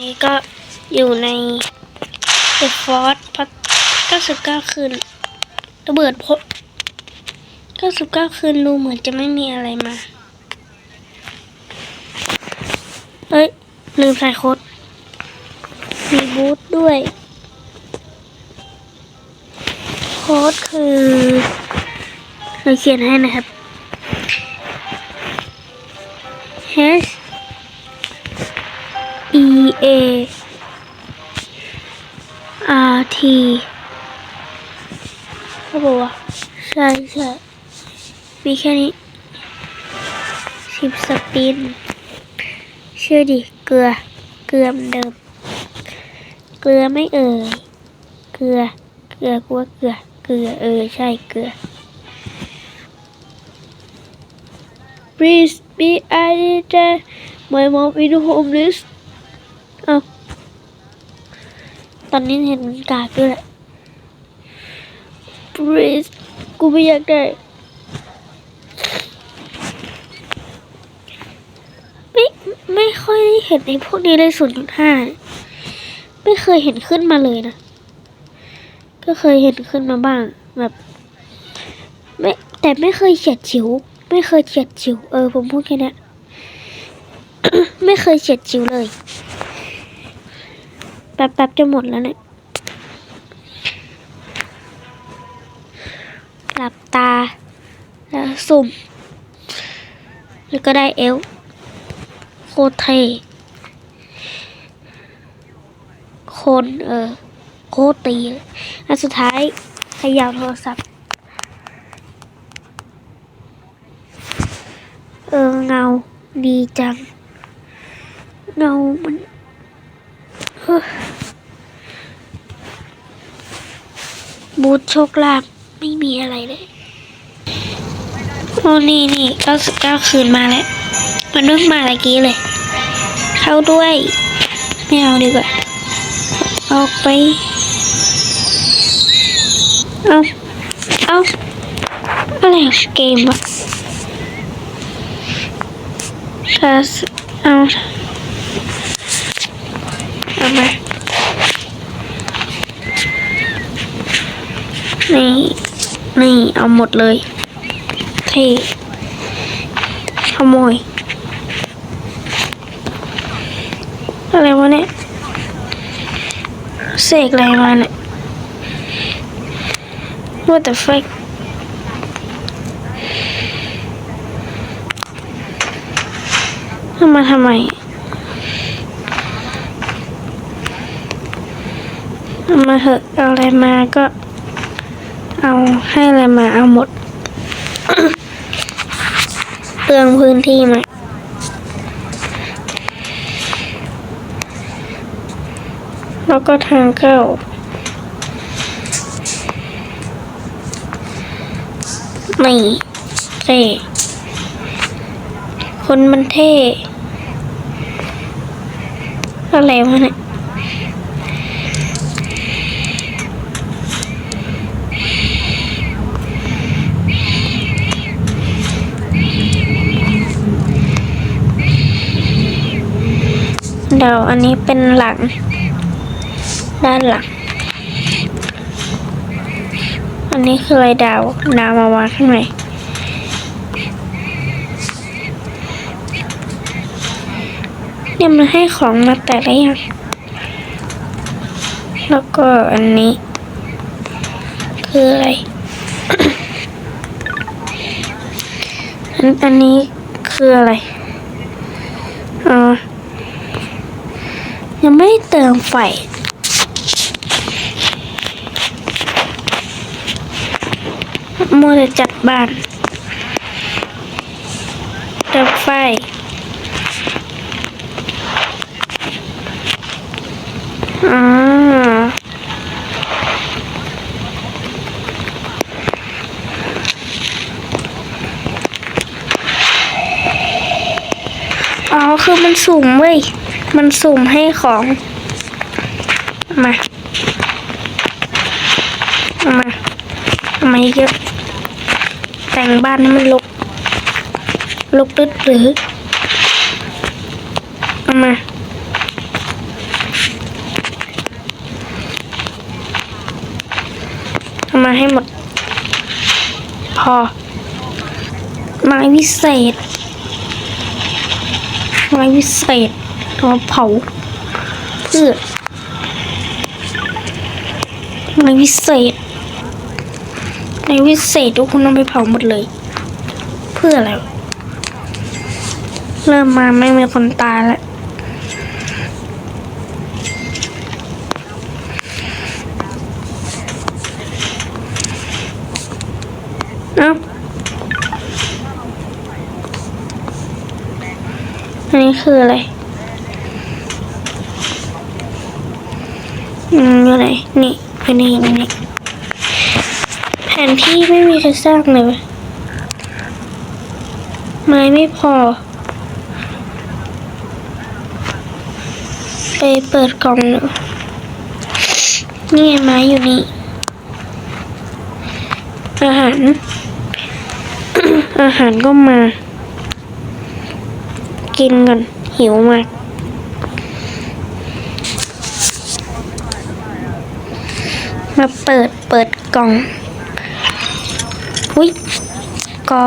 นี่ก็อยู่ในเดอะฟอร์สพัก99 คืน ระเบิดพบ99 คืนดูเหมือนจะไม่มีอะไรมา เอ้ย ลืมใส่โค้ดมีบูธด้วย โค้ดคือเราเขียนให้นะครับ H E A R T เขาบอกว่าใช่ใช่มีแค่นี้สิบสปินเชื่อดิ เกลือ เกลือเหมือนเดิม เกลือไม่เอ่ย เกลือ เกลือกลัวเกลือ เกลือเออใช่เกลือ Please be added my mom in homeless อา ตอนนี้เห็นมันกากด้วยแหละ Please กูไม่อยากได้ ไม่ไม่ค่อยได้เห็นในพวกนี้เลยศูนย์จุดห้าไม่เคยเห็นขึ้นมาเลยนะ ก็เคยเห็นขึ้นมาบ้างแบบไม่แต่ไม่เคยเฉียดฉิว ไม่เคยเฉียดฉิว เออผมพูดแค่นี้ไม่เคยเฉียดฉิวเลย แป๊บๆจะหมดแล้วเนี่ย หลับตา แล้วสุ่ม แล้วก็ได้เอล โคตรเท่คนเออ โคตรตีเลยอันสุดท้ายขยับโทรศัพท์ เออ เงาดีจัง เงามันเฮ้อ บูธโชคลาภไม่มีอะไรเลยโอ้นี่นี่เก้าสิบเก้าคืนมาแล้วมันเพิ่งมาเมื่อกี้เลย เข้าด้วย ไม่เอาดีกว่า ออกไป เอาเอาอะไรเกมวะคลาสเอาเอามา นี่ นี่เอาหมดเลยเท่ขโมย อะไรวะเนี่ย เสกอะไรมาเนี่ย What the fuck ทำมาทำไมมาเหอะเอาอะไรมาก็ เอาให้อะไรมาเอาหมด เปลืองพื้นที่ไหมแล้วก็ทางเข้าไม่เท่คนมันเท่อะไรวะเนี่ย เดี๋ยวอันนี้เป็นหลัง ด้านหลัง อันนี้คืออะไรดาวดาวมาวางข้างในเนี่ยมันให้ของมาแต่ละอย่างแล้วก็อันนี้ คืออะไร อันอันนี้คืออะไรอ๋อยังไม่ได้เติม ไฟมัวแต่จัดบ้านเติมไฟอ่าอ๋อ คือมันสุ่มเว้ย มันสุ่มให้ของ มา มาทำไมเยอะแต่งบ้านให้มันลกลกตึ๊ดหรือเอามาเอมาให้หมด พอ ไม้วิเศษ ไม้วิเศษเอาเผาพืช ไม้วิเศษไม้วิเศษทุกคนเอาไปเผาหมดเลย เพื่ออะไร เริ่มมาไม่มีคนตายแล้วเอ้าอันนี้คืออะไรอืมอยู่ไหนนี่ อันนี้อันนี้แผนที่ไม่มีใครสร้างเลย ไม้ไม่พอ ไปเปิดกล่องหนูนี่ไงไม้อยู่นี่ อาหาร อาหารก็มา กินกันหิวมาก มาเปิดเปิดกล่อง อุ้ยก็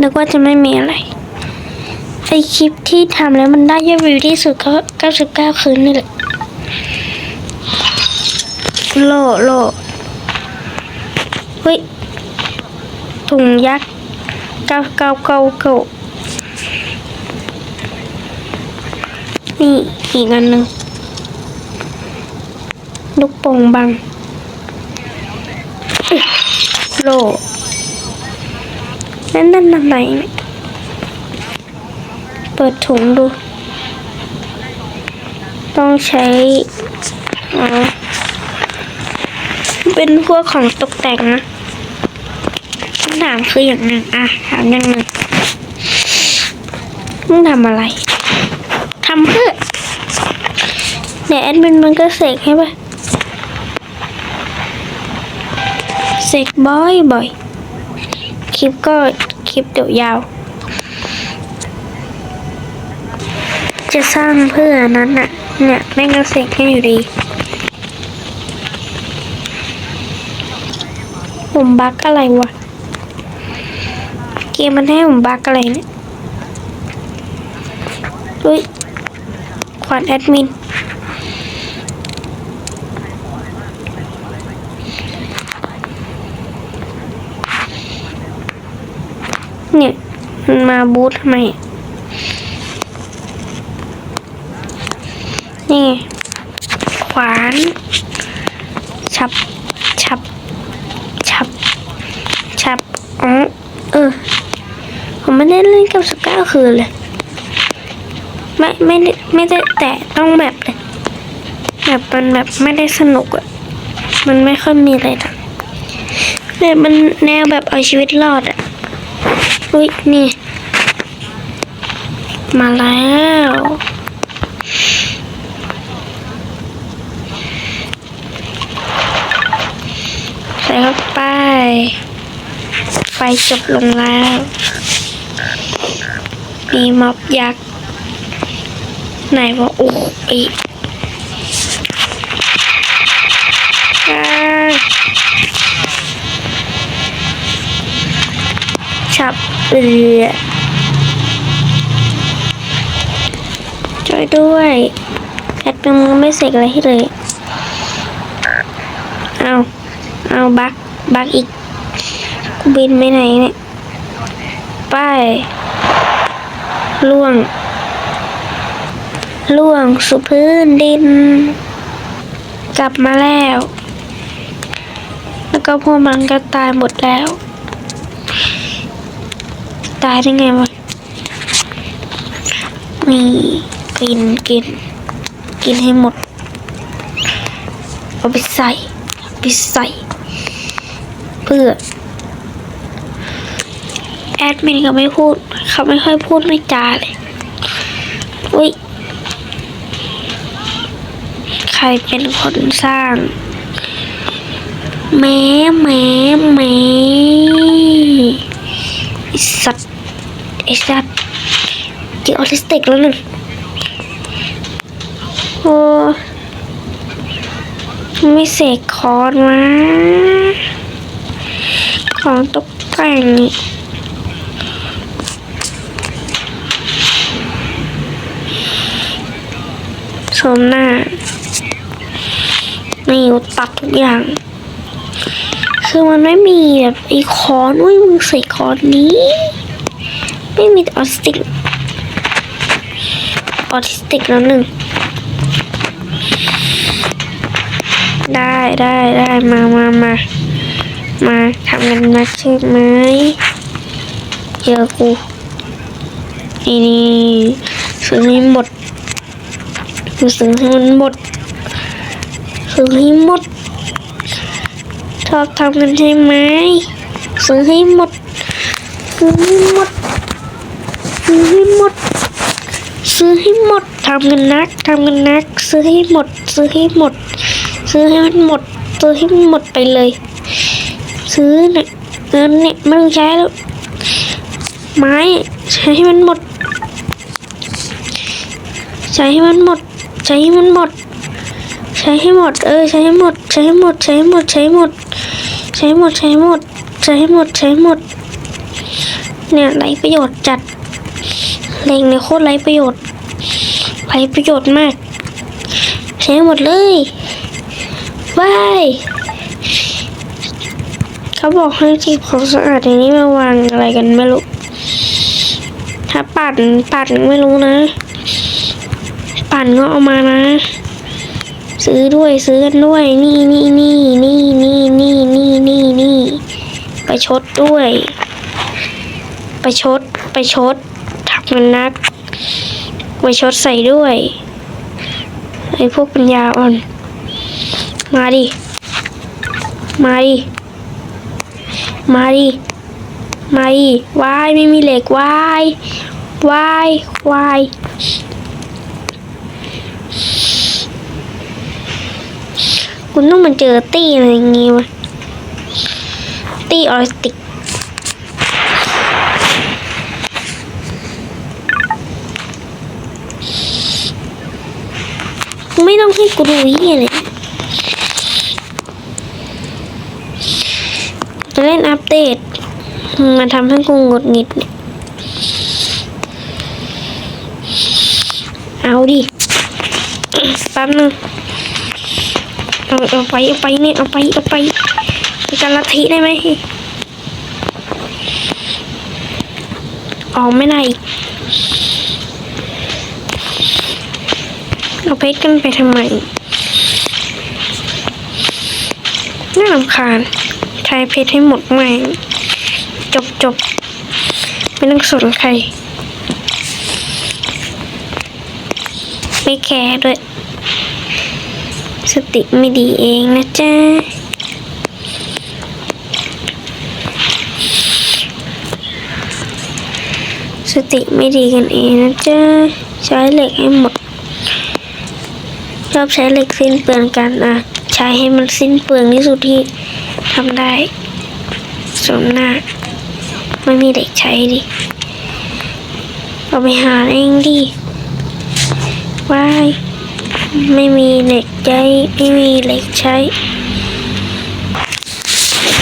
นึกว่าจะไม่มีอะไรไอคลิปที่ทำแล้วมันได้ยอดวิวที่สุดก็ 99 คืนนี่แหละ โลโลเฮ้ยถุงยักษ์เก้าเก้าเก้าเก้านี่อีกอันหนึ่ง ลูกโป่งบังโลนั่นนั่นอะไรเนี่ยเปิดถุงดู ต้องใช้อ๋อเป็นพวกของตกแต่งนะคำถามคืออย่างหนึ่งอะถามอย่างหนึ่งมึงทำอะไรทำเพื่อเดี๋ยแอดมินมันก็เสกให้ปะ เสกบ่อยบ่อยคลิปก็คลิปเดี๋ยวยาว จะสร้างเพื่อนั้นน่ะ เนี่ยแม่งก็เสกให้อยู่ดี ผมบักอะไรวะ เกมมันให้ผมบักอะไรเนี่ยอุ้ยขวานแอดมิน เนี่ย มันมาบูททำไม นี่ ขวาน ฉับ ฉับ ฉับ ฉับอ๋อเออ ผมไม่ได้เล่นกับสก้าคืนเลย ไม่ไม่ได้ไม่ได้แต่ต้องแบบเลยแบบมันแบบไม่ได้สนุกอะมันไม่ค่อยมีอะไรทำแบบมันแนวแบบเอาชีวิตรอดอะ อุ้ยนี่ มาแล้วใส่เข้าไป ไฟจบลงแล้ว มีม็อบยักษ์ไหนว่าโอ้โฉับเอือช่วยด้วยแอดเป็นมือไม่เสกอะไรให้เลย เอาเอาบักบักอีกกูบินไปไหนเนี่ยไปล่วง ล่วงสู่พื้นดิน กลับมาแล้ว แล้วก็พวกมันก็ตายหมดแล้ว ตายได้ไงวะนี่กินกิน กินให้หมด เอาไปใส่ไปใส่ เพื่อ แอดมินก็ไม่พูด เขาไม่ค่อยพูดไม่จาเลยอุ้ย ใครเป็นคนสร้าง แม่แม่แม่สัตว ไอ้สัตว์กี่ออทิสติกแล้วหนึ่งโอ้ไม่เสกคอร์นมาของตกแต่งนี่ชมหน้านี่กูตัดทุกอย่าง คือมันไม่มีแบบไอ้คอนอุ้ยมึงใส่คอนนี้ ไม่มีออทิสติกออทิสติกแล้วหนึ่ง ได้ได้ได้มามามามาทำกันมาใช่ไหมเจอกูนี่นี่ซื้อให้หมดกูซื้อให้มันหมดซื้อให้หมดชอบทำกันใช่ไหมซื้อให้หมดซื้อให้หมด ซื้อให้หมด ซื้อให้หมดทำเงินนักทำเงินนัก ซื้อให้หมด ซื้อให้หมด ซื้อให้มันหมด ซื้อให้หมดไปเลย ซื้อเนี่ยเงินเนี่ยไม่ต้องใช้แล้วไม้ใช้ให้มันหมด ใช้ให้มันหมด ใช้ให้มันหมด ใช้ให้หมด เออใช้ให้หมด ใช้ให้หมด ใช้ให้หมด ใช้ให้หมด ใช้ให้หมด ใช้ให้หมดใช้ให้หมด ใช้หมด เนี่ยไรประโยชน์จัด แรงเนี่ยโคตรไรประโยชน์ไรประโยชน์มาก ใช้หมดเลยบายเขาบอกให้เก็บของสะอาดอย่างนี้มาวางอะไรกันไม่รู้ ถ้าปั่นปั่นไม่รู้นะ ปั่นก็เอามานะ ซื้อด้วยซื้อกันด้วย นี่นี่นี่นี่นี่นี่นี่นี่นี่ไปชดด้วยไปชดไปชด มันนักไปชดใส่ด้วยไอ้พวกปัญญาอ่อน มาดิ มาดิ มาดิ มาดิวายไม่มีเหล็กวายวายวายคุณต้องมาเจอตี้อะไรอย่างงี้วะตี้ออสติก ไม่ต้องให้กูรู้ยี่เลยจะเล่นอัปเดต มาทำให้กูงดหงิดเอาดิแป๊บนึงเอาเอาไปเอาไปเนี่ยเอาไปเอาไปไปกันลัทธิได้ไหมออกไม่ได้อีก เอาเพชรกันไปทำไม น่ารำคาญใช้เพชรให้หมดแม่จบจบไม่ต้องสนใคร ไม่แคร์ด้วย สติไม่ดีเองนะจ๊ะสติไม่ดีกันเองนะจ๊ะใช้เหล็กให้หมด ชอบใช้เหล็กสิ้นเปลืองกันอะ ใช้ให้มันสิ้นเปลืองที่สุดที่ทำได้สมหน้า ไม่มีเหล็กใช้ดิเอาไปหาเองดิวายไม่มีเหล็กใช้ไม่มีเหล็กใช้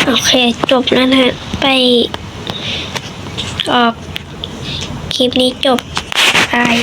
โอเคจบแล้วนะไปออกคลิปนี้จบ บาย